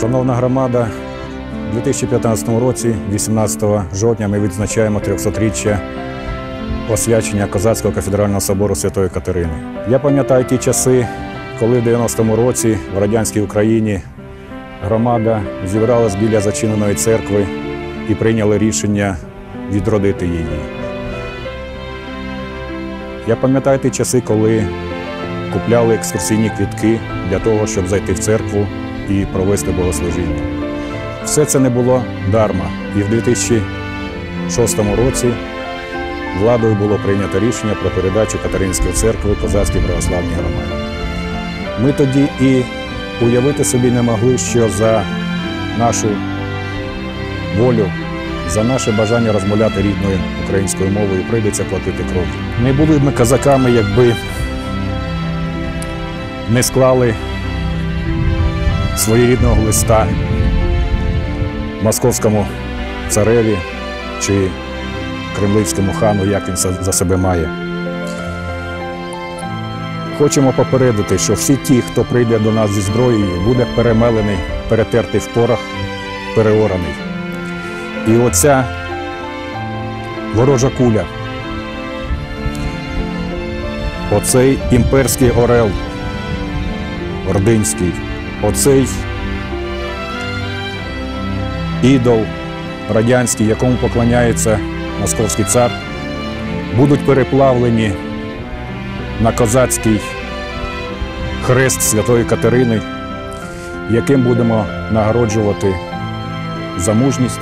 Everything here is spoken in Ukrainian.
Шановна громада, у 2015 році, 18 жовтня, ми відзначаємо 300-річчя освячення Козацького кафедрального собору Святої Катерини. Я пам'ятаю ті часи, коли в 90-му році в радянській Україні громада зібралась біля зачиненої церкви і прийняли рішення відродити її. Я пам'ятаю ті часи, коли купляли екскурсійні квітки для того, щоб зайти в церкву і провести богослужіння. Все це не було дарма. І в 2006 році владою було прийнято рішення про передачу Катеринської церкви Козацькій православній громаді. Ми тоді і уявити собі не могли, що за нашу волю, за наше бажання розмовляти рідною українською мовою прийдеться платити кров. Не були б ми козаками, якби не склали своєрідного листа московському цареві чи кремлівському хану, як він за себе має. Хочемо попередити, що всі ті, хто прийде до нас зі зброєю, буде перемелений, перетертий в порох, переораний. І оця ворожа куля, оцей імперський орел, ординський, оцей ідол радянський, якому поклоняється московський цар, будуть переплавлені на козацький хрест Святої Катерини, яким будемо нагороджувати за мужність,